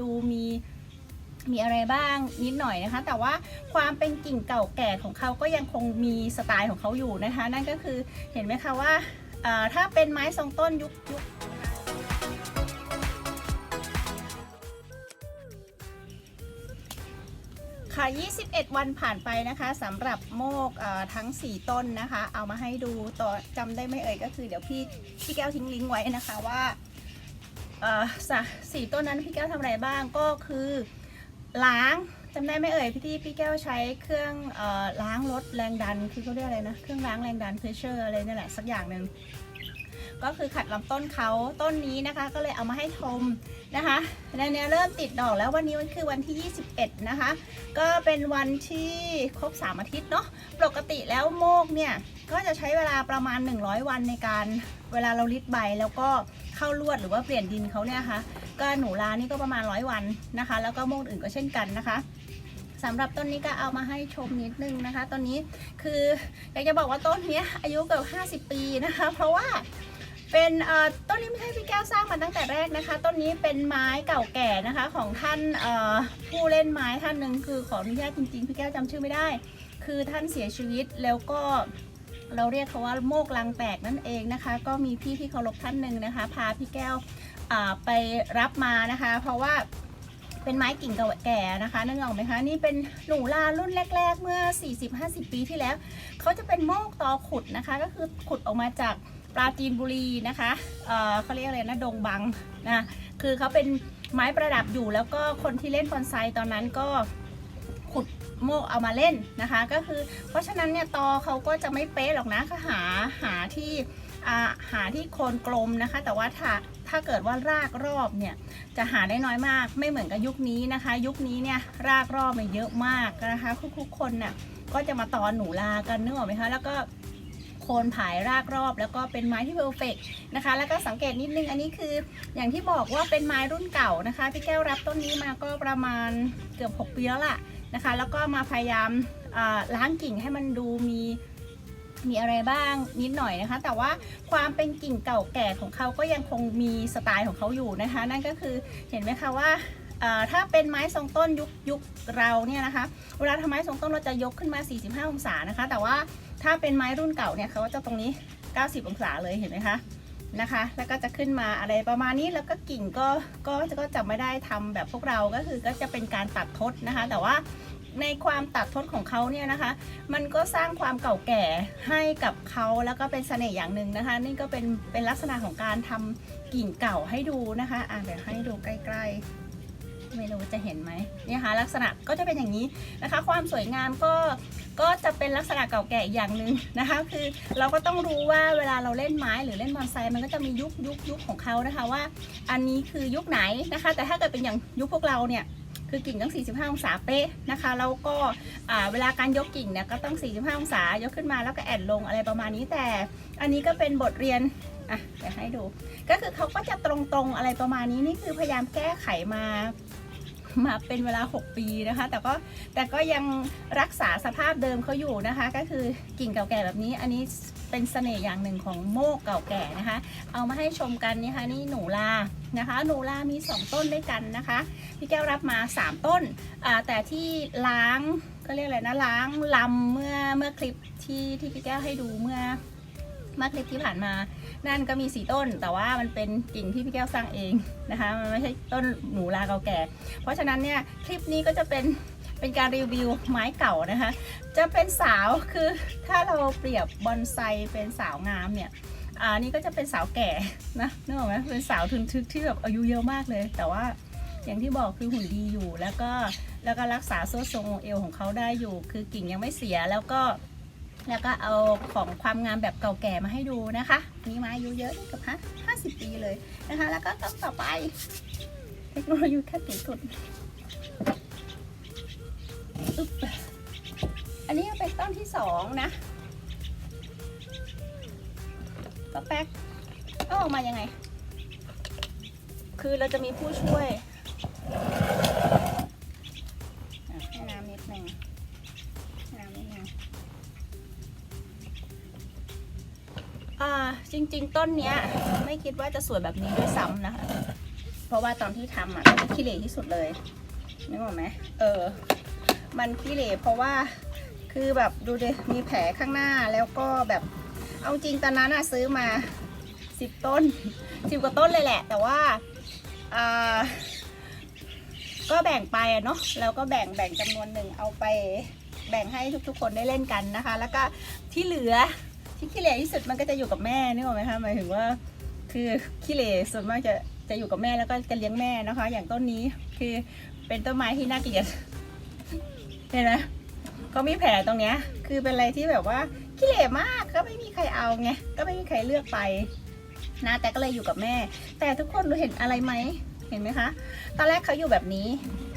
ดูมีมีอะไรบ้างนิดหน่อยนะคะ แต่ว่าความเป็นกิ่งเก่าแก่ของเขาก็ยังคงมีสไตล์ของเขาอยู่นะคะ นั่นก็คือเห็นไหมคะว่าถ้าเป็นไม้ทรงต้นยุคยุคค่ะ 21 วันผ่านไปนะคะสำหรับโมกทั้ง 4 ต้นนะคะ เอามาให้ดูต่อจำได้ไม่เอ่ยก็คือเดี๋ยวพี่พี่แก้วทิ้งลิงก์ไว้นะคะว่า สะสี่ต้นนั้นพี่แก้วทำอะไรบ้างก็คือล้างจำได้ไหมเอ่ยพี่ที่พี่แก้วใช้เครื่องอล้างรถแรงดันคือเขาเรียกอะไรนะเครื่องล้างแรงดันเพรสเชอร์อะไรนี่แหละสักอย่างหนึ่ง ก็คือขัดลำต้นเขาต้นนี้นะคะ ก็เลยเอามาให้ชมนะคะในเนี้ยเริ่มติดดอกแล้ววันนี้มันคือวันที่ 21 นะคะ ก็เป็นวันที่ครบ 3 อาทิตย์เนาะปกติแล้วโมกเนี่ย ก็จะใช้เวลาประมาณ 100 วันในการเวลาเราลิดใบแล้วก็เข้าลวดหรือว่าเปลี่ยนดินเขาเนี่ยนะคะก็หนูลานี่ก็ประมาณ100วันนะคะ แล้วก็โมกอื่นก็เช่นกันนะคะสำหรับต้นนี้ก็เอามาให้ชมนิดนึงนะคะ ต้นนี้คืออยากจะบอกว่าต้นนี้อายุเกือบ50 ปีนะคะ เพราะว่า เป็นต้นนี้ไม่ใช่พี่แก้วสร้างมาตั้งแต่แรกนะคะ ต้นนี้เป็นไม้เก่าแก่นะคะของท่านผู้เล่นไม้ท่านหนึ่งคือขออนุญาตจริงๆพี่แก้วจำชื่อไม่ได้ คือท่านเสียชีวิตแล้วก็เราเรียกเขาว่าโมกลังแตกนั่นเองนะคะ ก็มีพี่ที่เคารพท่านหนึ่งนะคะ พาพี่แก้วไปรับมานะคะ เพราะว่าเป็นไม้กิ่งเก่าแก่นะคะนึกออกไหมคะนี่เป็นหนูลารุ่นแรก ๆ เมื่อ 40-50 ปีที่แล้วเขาจะเป็นโมกตอขุดนะคะ ก็คือขุดออกมาจาก ปราจีนบุรีนะคะเออเขาเรียกอะไรนะดงบังนะคือเขาเป็นไม้ประดับอยู่แล้วก็คนที่เล่นบอนไซตอนนั้นก็ขุดโมกเอามาเล่นนะคะ ก็คือเพราะฉะนั้นเนี่ยตอเขาก็จะไม่เป๊ะหรอกนะก็หาหาที่หาที่โคนกลมนะคะ แต่ว่าถ้าถ้าเกิดว่ารากรอบเนี่ยจะหาได้น้อยมากไม่เหมือนกับยุคนี้นะคะ ยุคนี้เนี่ยรากรอบมันเยอะมากนะคะทุกๆคนน่ะก็จะมาตอนหนูลากันนึกออกไหมคะแล้วก็ คนผายรากรอบ แล้วก็เป็นไม้ที่เพอร์เฟกนะคะ แล้วก็สังเกตนิดนึงอันนี้คือ อย่างที่บอกว่าเป็นไม้รุ่นเก่านะคะ พี่แก้วรับต้นนี้มาก็ประมาณเกือบ 6 ปีแล้วล่ะนะคะ แล้วก็มาพยายามล้างกิ่งให้มันดูมีมีอะไรบ้างนิดหน่อยนะคะ แต่ว่าความเป็นกิ่งเก่าแก่ของเขาก็ยังคงมีสไตล์ของเขาอยู่นะคะ นั่นก็คือเห็นไหมคะว่า ถ้าเป็นไม้ทรงต้นยุคยุคเราเนี่ยนะคะ เวลาทำไม้ทรงต้นเราจะยกขึ้นมา 45 องศานะคะ แต่ว่าถ้าเป็นไม้รุ่นเก่าเนี่ยเขาจะตรงนี้ 90 องศาเลยเห็นไหมคะนะคะ แล้วก็จะขึ้นมาอะไรประมาณนี้แล้วก็กิ่งก็ก็ก็จะไม่ได้ทำแบบพวกเราก็คือก็จะเป็นการตัดทดนะคะ แต่ว่าในความตัดทดของเขาเนี่ยนะคะ มันก็สร้างความเก่าแก่ให้กับเขาแล้วก็เป็นเสน่ห์อย่างหนึ่งนะคะ นี่ก็เป็นเป็นลักษณะของการทำกิ่งเก่าให้ดูนะคะอะเดี๋ยวให้ดูใกล้ ๆ ไม่รู้จะเห็นไหมเนี่ยค่ะลักษณะก็จะเป็นอย่างนี้นะคะ ความสวยงามก็ก็จะเป็นลักษณะเก่าแก่อีกอย่างหนึ่งนะคะ คือเราก็ต้องรู้ว่าเวลาเราเล่นไม้หรือเล่นบอนไซมันก็จะมียุคยุคยุคของเขานะคะว่า อันนี้คือยุคไหนนะคะ แต่ถ้าเกิดเป็นอย่างยุคพวกเราเนี่ยคือกิ่งต้อง 45 องศาเป๊ะนะคะแล้วก็เวลาการยกกิ่งเนี่ยก็ต้อง 45 องศายกขึ้นมาแล้วก็แอนลงอะไรประมาณนี้แต่ อันนี้ก็เป็นบทเรียนอะเดี๋ยวให้ดู ก็คือเขาก็จะตรงๆอะไรประมาณนี้นี่คือพยายามแก้ไขมา มาเป็นเวลา 6 ปีนะคะ แต่ก็แต่ก็ยังรักษาสภาพเดิมเขาอยู่นะคะ ก็คือกิ่งเก่าแก่แบบนี้ อันนี้เป็นเสน่ห์อย่างหนึ่งของโมกเก่าแก่นะคะ เอามาให้ชมกันนี่ค่ะนี่หนูลานะคะ หนูลามี 2 ต้นด้วยกันนะคะ พี่แก้วรับมา 3 ต้นแต่ที่ล้างก็เรียกอะไรนะล้างลำเมื่อเมื่อคลิปที่ที่พี่แก้วให้ดูเมื่อ มื่อคลิปที่ผ่านมา นั่นก็มี4ต้น แต่ว่ามันเป็นกิ่งที่พี่แก้วสร้างเองนะคะ มันไม่ใช่ต้นหนูลาเก่าแก่ เพราะฉะนั้นเนี่ยคลิปนี้ก็จะเป็นเป็นการรีวิวไม้เก่านะคะ จะเป็นสาวคือถ้าเราเปรียบบอนไซเป็นสาวงามเนี่ยอ่านี่ก็จะเป็นสาวแก่นะนึกออกไหมเป็นสาวทึนทึกที่แบบอายุเยอะมากเลย แต่ว่าอย่างที่บอกคือหุ่นดีอยู่ แล้วก็แล้วก็รักษาโซ่ทรงเอวของเขาได้อยู่ คือกิ่งยังไม่เสียแล้วก็ แล้วก็เอาของความงามแบบเก่าแก่มาให้ดูนะคะนี่ไม้อายุเยอะนี่เกับฮะห้าสิบปีเลยนะคะ แล้วก็ต้นต่อไป เทคโนโลยีขั้นสูงสุดอันนี้เป็นต้นที่สองนะก็แป๊กเอาออกมายังไง คือเราจะมีผู้ช่วย จริง ๆ ต้นเนี้ย ไม่คิดว่าจะสวยแบบนี้ด้วยซ้ำนะคะ เพราะว่าตอนที่ทำอะก็ขี้เหร่ที่สุดเลยนึกออกไหมเออ มันขี้เหร่เพราะว่าคือแบบดูดิมีแผลข้างหน้าแล้วก็แบบเอาจริงตอนนั้นอะซื้อมาสิบต้นสิบกว่าต้นเลยแหละ แต่ว่าอ่าก็แบ่งไปอะเนาะแล้วก็แบ่งแบ่งจำนวนหนึ่งเอาไปแบ่งให้ทุกๆ คนได้เล่นกันนะคะ แล้วก็ที่เหลือ ที่ขี้เหร่ที่สุดมันก็จะอยู่กับแม่นึกออกไหมคะหมายถึงว่า คือขี้เหร่ส่วนมากจะจะอยู่กับแม่แล้วก็จะเลี้ยงแม่นะคะ อย่างต้นนี้คือเป็นต้นไม้ที่น่าเกลียดเห็นไหมเขามีแผลตรงเนี้ย คือเป็นอะไรที่แบบว่าขี้เหร่มากก็ไม่มีใครเอาไงก็ไม่มีใครเลือกไปนะแต่ก็เลยอยู่กับแม่ แต่ทุกคนรู้เห็นอะไรไหมเห็นไหมคะ ตอนแรกเขาอยู่แบบนี้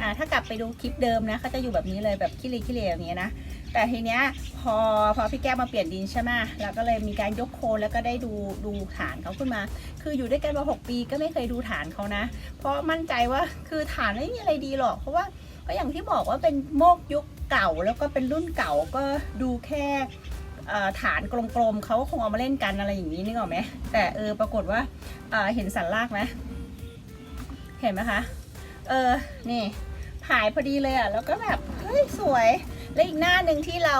อ่า ถ้ากลับไปดูคลิปเดิมนะเขาจะอยู่แบบนี้เลยแบบขี้เหร่ขี้เหร่อย่างเงี้ยนะ แต่ทีเนี้ยพอพอพี่แก้วมาเปลี่ยนดินใช่ไหมเราก็เลยมีการยกโคนแล้วก็ได้ดูดูฐานเขาขึ้นมา คืออยู่ด้วยกันมาหกปีก็ไม่เคยดูฐานเขานะ เพราะมั่นใจว่าคือฐานไม่มีอะไรดีหรอก เพราะว่าก็อย่างที่บอกว่าเป็นโมกยุคเก่าแล้วก็เป็นรุ่นเก่าก็ดูแค่ฐานกลมๆเขาก็คงเอามาเล่นกันอะไรอย่างนี้นึกออกไหมแต่เออปรากฏว่าเเห็นสันลากไหมเห็นไหมคะ เออนี่ผายพอดีเลยอะแล้วก็แบบเฮ้ยสวย และอีกหน้าหนึ่งที่เรา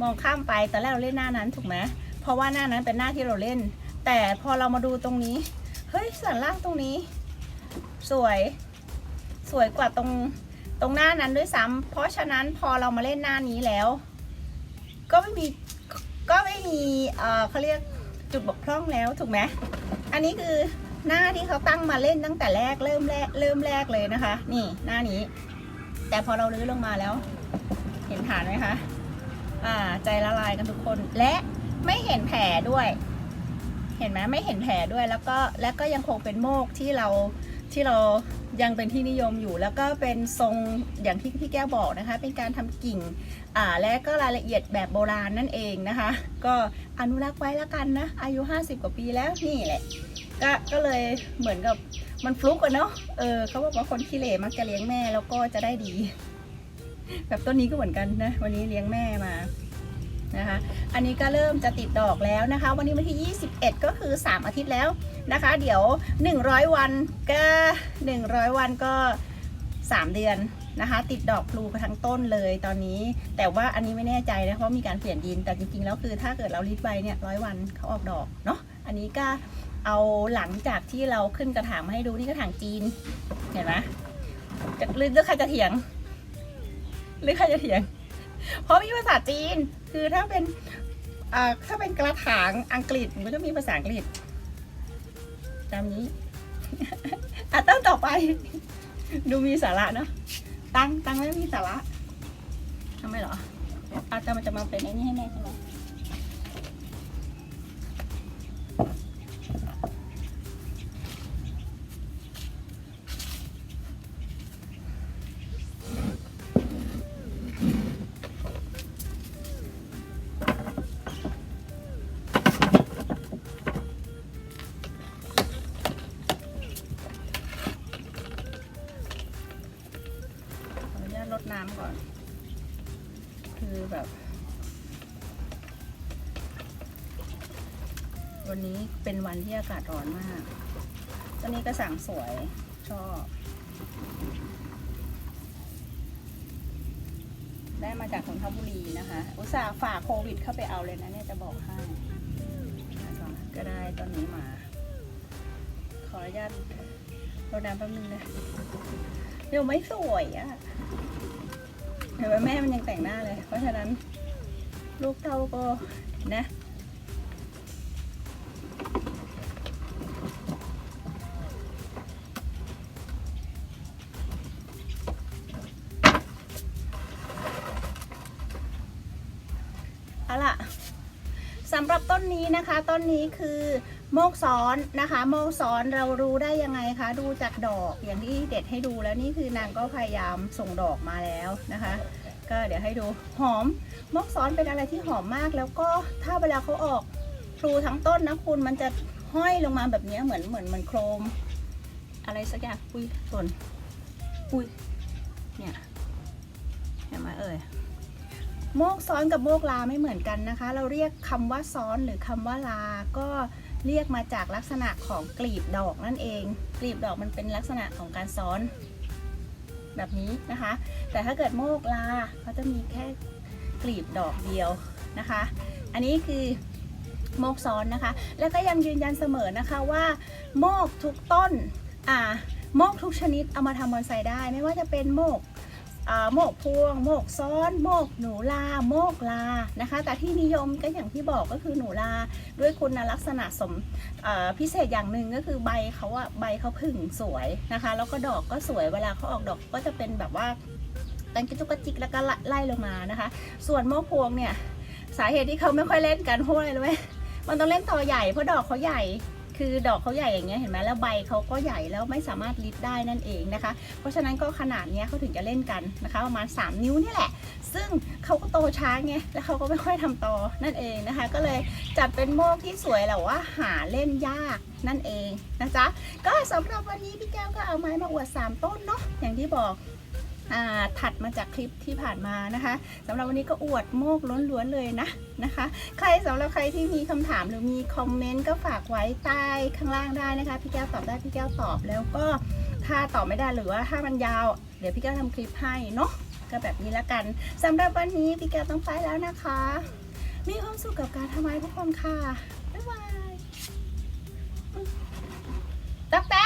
มองข้ามไปตอนแรกเราเล่นหน้านั้นถูกไหมเพราะว่าหน้านั้นเป็นหน้าที่เราเล่น แต่พอเรามาดูตรงนี้เฮ้ยสันล่างตรงนี้ สวยสวยกว่าตรงตรงหน้านั้นด้วยซ้ำเพราะฉะนั้นพอเรามาเล่นหน้านี้แล้ว ก็ไม่มีก็ไม่มีเออเขาเรียกจุดบกพร่องแล้วถูกไหมอันนี้คือหน้าที่เขาตั้งมาเล่นตั้งแต่แรกเริ่มแรกเริ่มแรกเลยนะคะ นี่หน้านี้ แต่พอเราลื้อลงมาแล้ว เห็นฐานไหมคะอ่า ใจละลายกันทุกคนและไม่เห็นแผลด้วย เห็นไหมไม่เห็นแผลด้วยแล้วก็และก็ยังคงเป็นโมกที่เราที่เรายังเป็นที่นิยมอยู่แล้วก็เป็นทรงอย่างที่พี่แก้วบอกนะคะ เป็นการทำกิ่งอ่าและก็รายละเอียดแบบโบราณนั่นเองนะคะ ก็อนุรักษ์ไว้แล้วกันนะ อายุ 50 กว่าปีแล้วนี่แหละก็ก็เลยเหมือนกับมันฟลุกอะเนาะเออเขาบอกว่าคนขี้เหร่มักจะเลี้ยงแม่แล้วก็จะได้ดี แบบต้นนี้ก็เหมือนกันนะ วันนี้เลี้ยงแม่มานะคะ อันนี้ก็เริ่มจะติดดอกแล้วนะคะ วันนี้วันที่ 21 ก็คือ 3 อาทิตย์แล้วนะคะ เดี๋ยว 100 วันก็ 100 วันก็ 3 เดือนนะคะ ติดดอกพลูทั้งต้นเลยตอนนี้ แต่ว่าอันนี้ไม่แน่ใจนะเพราะมีการเปลี่ยนดินแต่จริงๆแล้วคือถ้าเกิดเราลิดใบเนี่ยร้อยวันเขาออกดอกเนาะอันนี้ก็เอาหลังจากที่เราขึ้นกระถางมาให้ดูนี่กระถางจีนเห็นไหมจะหรือหรือใครจะเถียง หรือใครจะเถียง เพราะมีภาษาจีน คือถ้าเป็นถ้าเป็นกระถางอังกฤษมันก็มีภาษาอังกฤษตามนี้อะต้งต่อไป ดูมีสาระเนาะตั้งตั้งไม่มีสาระทำไมเหรออาแต่มันจะมาเป็นไอ้นี่ให้แม่ใช่ไหม วันนี้เป็นวันที่อากาศร้อนมากตอนนี้ก็สั่งสวยชอบ ได้มาจากนนทบุรีนะคะ อุตส่าห์ฝ่าโควิดเข้าไปเอาเลยนะเนี่ยจะบอกให้ก็ได้ตอนนี้มา ขออนุญาตรดน้ำแป๊บนึงนะเดี๋ยวไม่สวยอะเห็นไหมแม่มันยังแต่งหน้าเลย เพราะฉะนั้นลูกเต้าก็นะ เอาล่ะสำหรับต้นนี้นะคะต้นนี้คือโมกซ้อนนะคะ โมกซ้อนเรารู้ได้ยังไงคะดูจากดอกอย่างที่เด็ดให้ดูแล้วนี่คือนางก็พยายามส่งดอกมาแล้วนะคะ ก็เดี๋ยวให้ดูหอมมกซ้อนเป็นอะไรที่หอมมาก แล้วก็ถ้าเวลาเขาออกพลูทั้งต้นนะคุณมันจะห้อยลงมาแบบนี้เหมือนเหมือนเหมือนโครม อะไรสักอย่างอุ้ยส่วนอุ้ยเนี่ยเห็นไหมเอ่ย โมกซ้อนกับโมกลาไม่เหมือนกันนะคะ เราเรียกคำว่าซ้อนหรือคำว่าลา ก็เรียกมาจากลักษณะของกลีบดอกนั่นเอง กลีบดอกมันเป็นลักษณะของการซ้อน แบบนี้นะคะ แต่ถ้าเกิดโมกลาเขาจะมีแค่กลีบดอกเดียวนะคะ อันนี้คือโมกซ้อนนะคะ แล้วก็ยังยืนยันเสมอนะคะว่าโมกทุกต้นอ่าโมกทุกชนิดเอามาทำบอนไซได้ ไม่ว่าจะเป็นโมก โมกพวง โมกซ้อน โมกหนูลา โมกลานะคะ แต่ที่นิยมก็อย่างที่บอกก็คือหนูลาด้วยคุณลักษณะสมพิเศษอย่างหนึ่งก็คือใบเขาอะใบเขาผึ่งสวยนะคะ แล้วก็ดอกก็สวยเวลาเขาออกดอกก็จะเป็นแบบว่าตันกระจุกกระจิกแล้วก็ไล่ลงมานะคะ ส่วนโมกพวงเนี่ยสาเหตุที่เขาไม่ค่อยเล่นกันเพราะอะไรรู้ไหมมันต้องเล่นต่อใหญ่เพราะดอกเขาใหญ่ คือดอกเขาใหญ่อย่างเงี้ยเห็นไหมแล้วใบเขาก็ใหญ่แล้วไม่สามารถริดได้นั่นเองนะคะ เพราะฉะนั้นก็ขนาดเนี้ยเขาถึงจะเล่นกันนะคะ ประมาณ 3 นิ้วนี่แหละ ซึ่งเขาก็โตช้าไงแล้วเขาก็ไม่ค่อยทำตอนั่นเองนะคะ ก็เลยจัดเป็นโมกที่สวยแต่ว่าหาเล่นยากนั่นเองนะจ๊ะก็สำหรับวันนี้พี่แก้วก็เอาไม้มาอวด 3 ต้นเนาะอย่างที่บอก ถัดมาจากคลิปที่ผ่านมานะคะสำหรับวันนี้ก็อวดโมกล้วนๆเลยนะนะคะ ใครสำหรับใครที่มีคำถามหรือมีคอมเมนต์ก็ฝากไว้ใต้ข้างล่างได้นะคะ พี่แก้วตอบได้พี่แก้วตอบแล้วก็ถ้าตอบไม่ได้หรือว่าถ้ามันยาว เดี๋ยวพี่แก้วทำคลิปให้เนาะก็แบบนี้ละกันสำหรับวันนี้พี่แก้วต้องไปแล้วนะคะ มีความสุขกับการทำไมทุกคนค่ะบ๊ายบายตั๊กแต๊